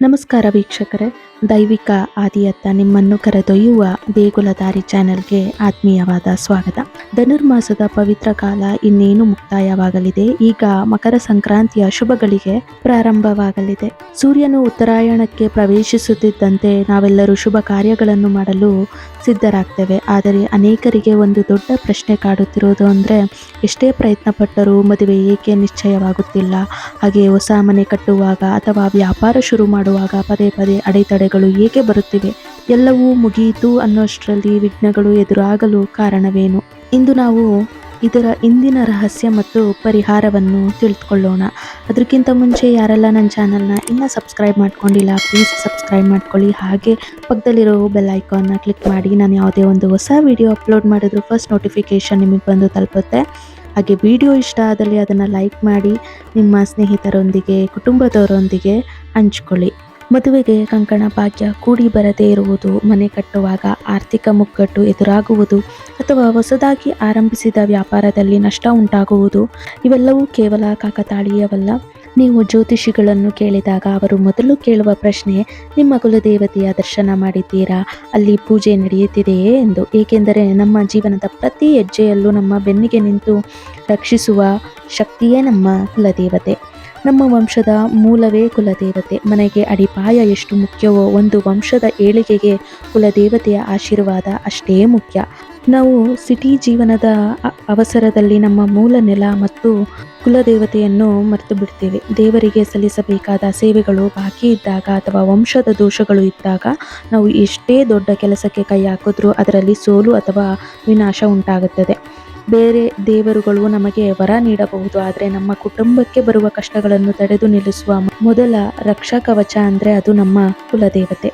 ನಮಸ್ಕಾರ ವೀಕ್ಷಕರೇ. ದೈವಿಕ ಆದಿಯತ್ತ ನಿಮ್ಮನ್ನು ಕರೆದೊಯ್ಯುವ ದೇಗುಲ ದಾರಿ ಚಾನೆಲ್ಗೆ ಆತ್ಮೀಯವಾದ ಸ್ವಾಗತ. ಧನುರ್ಮಾಸದ ಪವಿತ್ರ ಕಾಲ ಇನ್ನೇನು ಮುಕ್ತಾಯವಾಗಲಿದೆ. ಈಗ ಮಕರ ಸಂಕ್ರಾಂತಿಯ ಶುಭಗಳಿಗೆ ಪ್ರಾರಂಭವಾಗಲಿದೆ. ಸೂರ್ಯನು ಉತ್ತರಾಯಣಕ್ಕೆ ಪ್ರವೇಶಿಸುತ್ತಿದ್ದಂತೆ ನಾವೆಲ್ಲರೂ ಶುಭ ಕಾರ್ಯಗಳನ್ನು ಮಾಡಲು ಸಿದ್ಧರಾಗ್ತೇವೆ. ಆದರೆ ಅನೇಕರಿಗೆ ಒಂದು ದೊಡ್ಡ ಪ್ರಶ್ನೆ ಕಾಡುತ್ತಿರುವುದು ಅಂದರೆ, ಎಷ್ಟೇ ಪ್ರಯತ್ನ ಪಟ್ಟರೂ ಮದುವೆ ಏಕೆ ನಿಶ್ಚಯವಾಗುತ್ತಿಲ್ಲ? ಹಾಗೆ ಹೊಸ ಮನೆ ಕಟ್ಟುವಾಗ ಅಥವಾ ವ್ಯಾಪಾರ ಶುರು ಮಾಡುವಾಗ ಪದೇ ಪದೇ ಅಡೆತಡೆಗಳು ಏಕೆ ಬರುತ್ತಿವೆ? ಎಲ್ಲವೂ ಮುಗಿಯಿತು ಅನ್ನೋಷ್ಟರಲ್ಲಿ ವಿಘ್ನಗಳು ಎದುರಾಗಲು ಕಾರಣವೇನು? ಇಂದು ನಾವು ಇದರ ಇಂದಿನ ರಹಸ್ಯ ಮತ್ತು ಪರಿಹಾರವನ್ನು ತಿಳಿದುಕೊಳ್ಳೋಣ ಅದಕ್ಕಿಂತ ಮುಂಚೆ ಯಾರೆಲ್ಲ ನನ್ನ ಚಾನಲ್ನ ಇನ್ನೂ ಸಬ್ಸ್ಕ್ರೈಬ್ ಮಾಡ್ಕೊಂಡಿಲ್ಲ, ಪ್ಲೀಸ್ ಸಬ್ಸ್ಕ್ರೈಬ್ ಮಾಡ್ಕೊಳ್ಳಿ. ಹಾಗೆ ಪಕ್ಕದಲ್ಲಿರೋ ಬೆಲ್ ಐಕಾನ್ನ ಕ್ಲಿಕ್ ಮಾಡಿ. ನಾನು ಯಾವುದೇ ಒಂದು ಹೊಸ ವಿಡಿಯೋ ಅಪ್ಲೋಡ್ ಮಾಡಿದ್ರು ಫಸ್ಟ್ ನೋಟಿಫಿಕೇಷನ್ ನಿಮಗೆ ಬಂದು ತಲುಪುತ್ತೆ. ಹಾಗೆ ವಿಡಿಯೋ ಇಷ್ಟ ಆದಲ್ಲಿ ಅದನ್ನು ಲೈಕ್ ಮಾಡಿ ನಿಮ್ಮ ಸ್ನೇಹಿತರೊಂದಿಗೆ, ಕುಟುಂಬದವರೊಂದಿಗೆ ಹಂಚ್ಕೊಳ್ಳಿ. ಮದುವೆಗೆ ಕಂಕಣ ಭಾಗ್ಯ ಕೂಡಿ ಬರದೇ ಇರುವುದು, ಮನೆ ಕಟ್ಟುವಾಗ ಆರ್ಥಿಕ ಮುಗ್ಗಟ್ಟು ಎದುರಾಗುವುದು ಅಥವಾ ಹೊಸದಾಗಿ ಆರಂಭಿಸಿದ ವ್ಯಾಪಾರದಲ್ಲಿ ನಷ್ಟ ಉಂಟಾಗುವುದು, ಇವೆಲ್ಲವೂ ಕೇವಲ ಕಾಕತಾಳೀಯವಲ್ಲ. ನೀವು ಜ್ಯೋತಿಷಿಗಳನ್ನು ಕೇಳಿದಾಗ ಅವರು ಮೊದಲು ಕೇಳುವ ಪ್ರಶ್ನೆ, ನಿಮ್ಮ ಕುಲದೇವತೆಯ ದರ್ಶನ ಮಾಡಿದ್ದೀರಾ? ಅಲ್ಲಿ ಪೂಜೆ ನಡೆಯುತ್ತಿದೆಯೇ ಎಂದು. ಏಕೆಂದರೆ ನಮ್ಮ ಜೀವನದ ಪ್ರತಿ ಹೆಜ್ಜೆಯಲ್ಲೂ ನಮ್ಮ ಬೆನ್ನಿಗೆ ನಿಂತು ರಕ್ಷಿಸುವ ಶಕ್ತಿಯೇ ನಮ್ಮ ಕುಲದೇವತೆ. ನಮ್ಮ ವಂಶದ ಮೂಲವೇ ಕುಲದೇವತೆ. ಮನೆಗೆ ಅಡಿಪಾಯ ಎಷ್ಟು ಮುಖ್ಯವೋ ಒಂದು ವಂಶದ ಏಳಿಗೆಗೆ ಕುಲದೇವತೆಯ ಆಶೀರ್ವಾದ ಅಷ್ಟೇ ಮುಖ್ಯ. ನಾವು ಸಿಟಿ ಜೀವನದ ಅವಸರದಲ್ಲಿ ನಮ್ಮ ಮೂಲ ನೆಲ ಮತ್ತು ಕುಲದೇವತೆಯನ್ನು ಮರೆತು ಬಿಡ್ತೇವೆ. ದೇವರಿಗೆ ಸಲ್ಲಿಸಬೇಕಾದ ಸೇವೆಗಳು ಬಾಕಿ ಇದ್ದಾಗ ಅಥವಾ ವಂಶದ ದೋಷಗಳು ಇದ್ದಾಗ ನಾವು ಎಷ್ಟೇ ದೊಡ್ಡ ಕೆಲಸಕ್ಕೆ ಕೈ ಹಾಕಿದ್ರೂ ಅದರಲ್ಲಿ ಸೋಲು ಅಥವಾ ವಿನಾಶ ಉಂಟಾಗುತ್ತದೆ. ಬೇರೆ ದೇವರುಗಳು ನಮಗೆ ವರ ನೀಡಬಹುದು, ಆದರೆ ನಮ್ಮ ಕುಟುಂಬಕ್ಕೆ ಬರುವ ಕಷ್ಟಗಳನ್ನು ತಡೆದು ನಿಲ್ಲಿಸುವ ಮೊದಲ ರಕ್ಷಾ ಕವಚ ಅಂದರೆ ಅದು ನಮ್ಮ ಕುಲದೇವತೆ.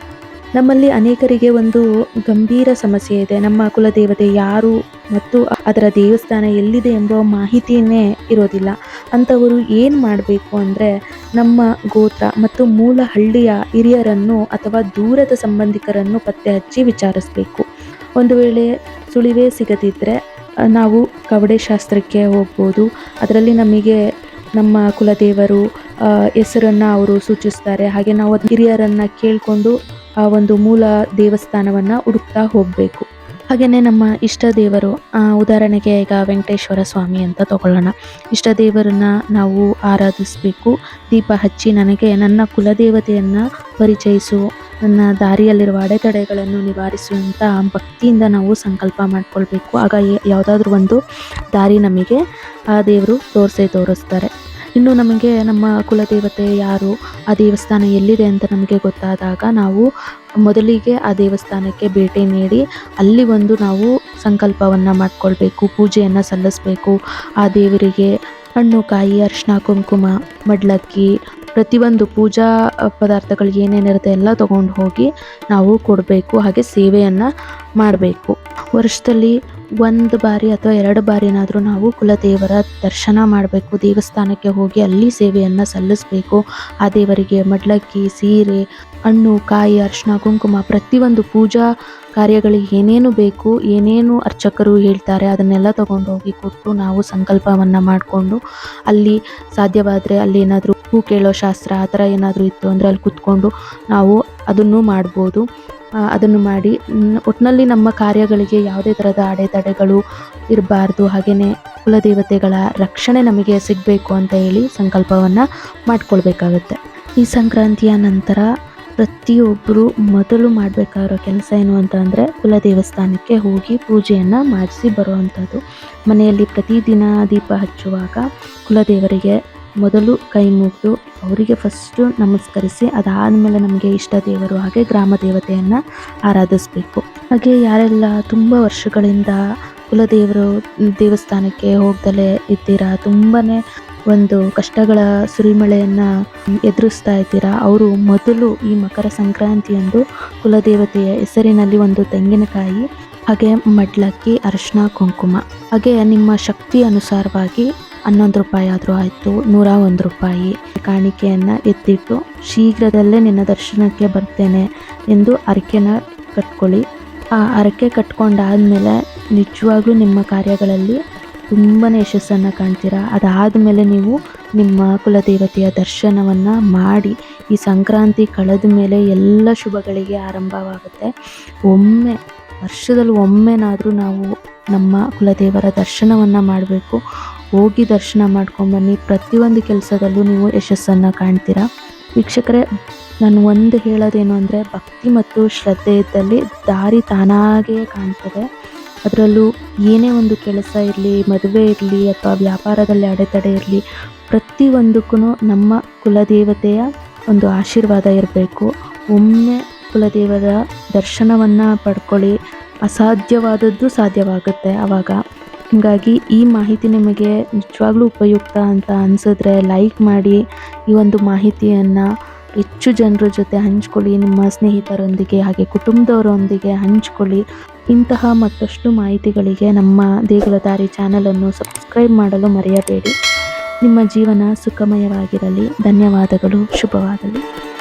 ನಮ್ಮಲ್ಲಿ ಅನೇಕರಿಗೆ ಒಂದು ಗಂಭೀರ ಸಮಸ್ಯೆ ಇದೆ. ನಮ್ಮ ಕುಲದೇವತೆ ಯಾರು ಮತ್ತು ಅದರ ದೇವಸ್ಥಾನ ಎಲ್ಲಿದೆ ಎಂಬ ಮಾಹಿತಿಯೇ ಇರೋದಿಲ್ಲ. ಅಂಥವರು ಏನು ಮಾಡಬೇಕು ಅಂದರೆ ನಮ್ಮ ಗೋತ್ರ ಮತ್ತು ಮೂಲ ಹಳ್ಳಿಯ ಹಿರಿಯರನ್ನು ಅಥವಾ ದೂರದ ಸಂಬಂಧಿಕರನ್ನು ಪತ್ತೆ ಹಚ್ಚಿ ವಿಚಾರಿಸಬೇಕು. ಒಂದು ವೇಳೆ ಸುಳಿವೇ ಸಿಗದಿದ್ದರೆ ನಾವು ಕವಡೆ ಶಾಸ್ತ್ರಕ್ಕೆ ಹೋಗ್ಬೋದು. ಅದರಲ್ಲಿ ನಮಗೆ ನಮ್ಮ ಕುಲದೇವರು ಹೆಸರನ್ನು ಅವರು ಸೂಚಿಸ್ತಾರೆ. ಹಾಗೆ ನಾವು ಹಿರಿಯರನ್ನು ಕೇಳಿಕೊಂಡು ಆ ಒಂದು ಮೂಲ ದೇವಸ್ಥಾನವನ್ನು ಹುಡುಕ್ತಾ ಹೋಗಬೇಕು. ಹಾಗೆಯೇ ನಮ್ಮ ಇಷ್ಟ ದೇವರು ಉದಾಹರಣೆಗೆ ಈಗ ವೆಂಕಟೇಶ್ವರ ಸ್ವಾಮಿ ಅಂತ ತಗೊಳ್ಳೋಣ. ಇಷ್ಟ ದೇವರನ್ನ ನಾವು ಆರಾಧಿಸಬೇಕು. ದೀಪ ಹಚ್ಚಿ ನನಗೆ ನನ್ನ ಕುಲದೇವತೆಯನ್ನು ಪರಿಚಯಿಸು, ನನ್ನ ದಾರಿಯಲ್ಲಿರುವ ಅಡೆತಡೆಗಳನ್ನು ನಿವಾರಿಸು ಅಂತ ಭಕ್ತಿಯಿಂದ ನಾವು ಸಂಕಲ್ಪ ಮಾಡಿಕೊಳ್ಬೇಕು. ಆಗ ಯಾವುದಾದ್ರೂ ಒಂದು ದಾರಿ ನಮಗೆ ಆ ದೇವರು ತೋರಿಸೇ ತೋರಿಸ್ತಾರೆ. ಇನ್ನು ನಮಗೆ ನಮ್ಮ ಕುಲದೇವತೆ ಯಾರು? ಆ ದೇವಸ್ಥಾನ ಎಲ್ಲಿದೆ ಅಂತ ನಮಗೆ ಗೊತ್ತಾದಾಗ ನಾವು ಮೊದಲಿಗೆ ಆ ದೇವಸ್ಥಾನಕ್ಕೆ ಭೇಟಿ ನೀಡಿ ಅಲ್ಲಿ ಒಂದು ನಾವು ಸಂಕಲ್ಪವನ್ನು ಮಾಡಿಕೊಳ್ಬೇಕು, ಪೂಜೆಯನ್ನು ಸಲ್ಲಿಸಬೇಕು. ಆ ದೇವರಿಗೆ ಹಣ್ಣು, ಕಾಯಿ ಅರಿಶಿನ ಕುಂಕುಮ, ಮಡ್ಲಕ್ಕಿ, ಪ್ರತಿಯೊಂದು ಪೂಜಾ ಪದಾರ್ಥಗಳು ಏನೇನಿರುತ್ತೆ ಎಲ್ಲ ತಗೊಂಡು ಹೋಗಿ ನಾವು ಕೊಡಬೇಕು, ಹಾಗೆ ಸೇವೆಯನ್ನು ಮಾಡಬೇಕು. ವರ್ಷದಲ್ಲಿ ಒಂದು ಬಾರಿ ಅಥವಾ ಎರಡು ಬಾರಿನಾದರೂ ನಾವು ಕುಲದೇವರ ದರ್ಶನ ಮಾಡಬೇಕು. ದೇವಸ್ಥಾನಕ್ಕೆ ಹೋಗಿ ಅಲ್ಲಿ ಸೇವೆಯನ್ನು ಸಲ್ಲಿಸಬೇಕು. ಆ ದೇವರಿಗೆ ಮಡ್ಲಕ್ಕಿ, ಸೀರೆ, ಹಣ್ಣು, ಕಾಯಿ ಅರಿಶಿನ ಕುಂಕುಮ ಪ್ರತಿಯೊಂದು ಪೂಜಾ ಕಾರ್ಯಗಳಿಗೆ ಏನೇನು ಬೇಕು, ಏನೇನು ಅರ್ಚಕರು ಹೇಳ್ತಾರೆ ಅದನ್ನೆಲ್ಲ ತಗೊಂಡು ಹೋಗಿ ಕೊಟ್ಟು ನಾವು ಸಂಕಲ್ಪವನ್ನು ಮಾಡಿಕೊಂಡು ಅಲ್ಲಿ ಸಾಧ್ಯವಾದರೆ ಅಲ್ಲಿ ಏನಾದರೂ ಹೂ ಕೇಳೋ ಶಾಸ್ತ್ರ ಆ ಥರ ಏನಾದರೂ ಇತ್ತು ಅಂದರೆ ಅಲ್ಲಿ ಕೂತ್ಕೊಂಡು ನಾವು ಅದನ್ನು ಮಾಡ್ಬೋದು. ಅದನ್ನು ಮಾಡಿ. ಒಟ್ಟಿನಲ್ಲಿ ನಮ್ಮ ಕಾರ್ಯಗಳಿಗೆ ಯಾವುದೇ ಥರದ ಅಡೆತಡೆಗಳು ಇರಬಾರ್ದು. ಹಾಗೆಯೇ ಕುಲದೇವತೆಗಳ ರಕ್ಷಣೆ ನಮಗೆ ಸಿಗಬೇಕು ಅಂತ ಹೇಳಿ ಸಂಕಲ್ಪವನ್ನು ಮಾಡಿಕೊಳ್ಬೇಕಾಗುತ್ತೆ. ಈ ಸಂಕ್ರಾಂತಿಯ ನಂತರ ಪ್ರತಿಯೊಬ್ಬರು ಮೊದಲು ಮಾಡಬೇಕಾಗಿರೋ ಕೆಲಸ ಏನು ಅಂತ ಅಂದರೆ ಕುಲ ದೇವಸ್ಥಾನಕ್ಕೆ ಹೋಗಿ ಪೂಜೆಯನ್ನು ಮಾಡಿಸಿ ಬರುವಂಥದ್ದು. ಮನೆಯಲ್ಲಿ ಪ್ರತಿದಿನ ದೀಪ ಹಚ್ಚುವಾಗ ಕುಲದೇವರಿಗೆ ಮೊದಲು ಕೈ ಮುಗಿದು ಅವರಿಗೆ ಫಸ್ಟು ನಮಸ್ಕರಿಸಿ, ಅದಾದಮೇಲೆ ನಮಗೆ ಇಷ್ಟ ದೇವರು ಹಾಗೆ ಗ್ರಾಮ ದೇವತೆಯನ್ನು ಆರಾಧಿಸಬೇಕು. ಹಾಗೆ ಯಾರೆಲ್ಲ ತುಂಬ ವರ್ಷಗಳಿಂದ ಕುಲದೇವರು ದೇವಸ್ಥಾನಕ್ಕೆ ಹೋಗ್ದಲೇ ಇದ್ದೀರಾ ತುಂಬಾ ಒಂದು ಕಷ್ಟಗಳ ಸುರಿಮಳೆಯನ್ನು ಎದುರಿಸ್ತಾ ಇದ್ದೀರಾ, ಅವರು ಮೊದಲು ಈ ಮಕರ ಸಂಕ್ರಾಂತಿಯಂದು ಕುಲದೇವತೆಯ ಹೆಸರಿನಲ್ಲಿ ಒಂದು ತೆಂಗಿನಕಾಯಿ, ಹಾಗೆ ಮಡ್ಲಕ್ಕಿ, ಅರಿಶಿನ, ಕುಂಕುಮ. ಹಾಗೆ ನಿಮ್ಮ ಶಕ್ತಿ ಅನುಸಾರವಾಗಿ ಹನ್ನೊಂದು ರೂಪಾಯಿ ಆದರೂ ಆಯಿತು, ನೂರ ಒಂದು ರೂಪಾಯಿ. ಕಾಣಿಕೆಯನ್ನು ಎತ್ತಿಟ್ಟು ಶೀಘ್ರದಲ್ಲೇ ನಿನ್ನ ದರ್ಶನಕ್ಕೆ ಬರ್ತೇನೆ ಎಂದು ಹರಕೆನ ಕಟ್ಕೊಳ್ಳಿ. ಆ ಹರಕೆ ಕಟ್ಕೊಂಡಾದಮೇಲೆ ನಿಜವಾಗ್ಲೂ ನಿಮ್ಮ ಕಾರ್ಯಗಳಲ್ಲಿ ತುಂಬಾ ಯಶಸ್ಸನ್ನು ಕಾಣ್ತೀರಾ? ಅದಾದಮೇಲೆ ನೀವು ನಿಮ್ಮ ಕುಲದೇವತೆಯ ದರ್ಶನವನ್ನು ಮಾಡಿ ಈ ಸಂಕ್ರಾಂತಿ ಕಳೆದ ಮೇಲೆ ಎಲ್ಲ ಶುಭಗಳಿಗೆ ಆರಂಭವಾಗುತ್ತೆ. ಒಮ್ಮೆ, ವರ್ಷದಲ್ಲಿ ಒಮ್ಮೆನಾದರೂ ನಾವು ನಮ್ಮ ಕುಲದೇವರ ದರ್ಶನವನ್ನು ಮಾಡಬೇಕು. ಹೋಗಿ ದರ್ಶನ ಮಾಡ್ಕೊಂಬನ್ನಿ. ಪ್ರತಿಯೊಂದು ಕೆಲಸದಲ್ಲೂ ನೀವು ಯಶಸ್ಸನ್ನು ಕಾಣ್ತೀರಾ? ವೀಕ್ಷಕರೇ, ನಾನು ಒಂದು ಹೇಳೋದೇನು ಅಂದರೆ, ಭಕ್ತಿ ಮತ್ತು ಶ್ರದ್ಧೆ ಇದ್ದಲ್ಲಿ ದಾರಿ ತಾನಾಗೇ ಕಾಣ್ತದೆ. ಅದರಲ್ಲೂ ಏನೇ ಒಂದು ಕೆಲಸ ಇರಲಿ, ಮದುವೆ ಇರಲಿ ಅಥವಾ ವ್ಯಾಪಾರದಲ್ಲಿ ಅಡೆತಡೆ ಇರಲಿ, ಪ್ರತಿಯೊಂದಕ್ಕೂ ನಮ್ಮ ಕುಲದೇವತೆಯ ಒಂದು ಆಶೀರ್ವಾದ ಇರಬೇಕು. ಒಮ್ಮೆ ಕುಲದೇವರ ದರ್ಶನವನ್ನು ಪಡ್ಕೊಳ್ಳಿ. ಅಸಾಧ್ಯವಾದದ್ದು ಸಾಧ್ಯವಾಗುತ್ತೆ ಆವಾಗ ಹಾಗಾಗಿ ಈ ಮಾಹಿತಿ ನಿಮಗೆ ನಿಜವಾಗ್ಲೂ ಉಪಯುಕ್ತ ಅಂತ ಅನಿಸಿದ್ರೆ ಲೈಕ್ ಮಾಡಿ ಈ ಒಂದು ಮಾಹಿತಿಯನ್ನು ಹೆಚ್ಚು ಜನರ ಜೊತೆ ಹಂಚ್ಕೊಳ್ಳಿ, ನಿಮ್ಮ ಸ್ನೇಹಿತರೊಂದಿಗೆ ಹಾಗೆ ಕುಟುಂಬದವರೊಂದಿಗೆ ಹಂಚ್ಕೊಳ್ಳಿ. ಇಂತಹ ಮತ್ತಷ್ಟು ಮಾಹಿತಿಗಳಿಗೆ ನಮ್ಮ ದೇಗುಲ ದಾರಿ ಚಾನಲನ್ನು ಸಬ್ಸ್ಕ್ರೈಬ್ ಮಾಡಲು ಮರೆಯಬೇಡಿ. ನಿಮ್ಮ ಜೀವನ ಸುಖಮಯವಾಗಿರಲಿ. ಧನ್ಯವಾದಗಳು. ಶುಭವಾಗಲಿ.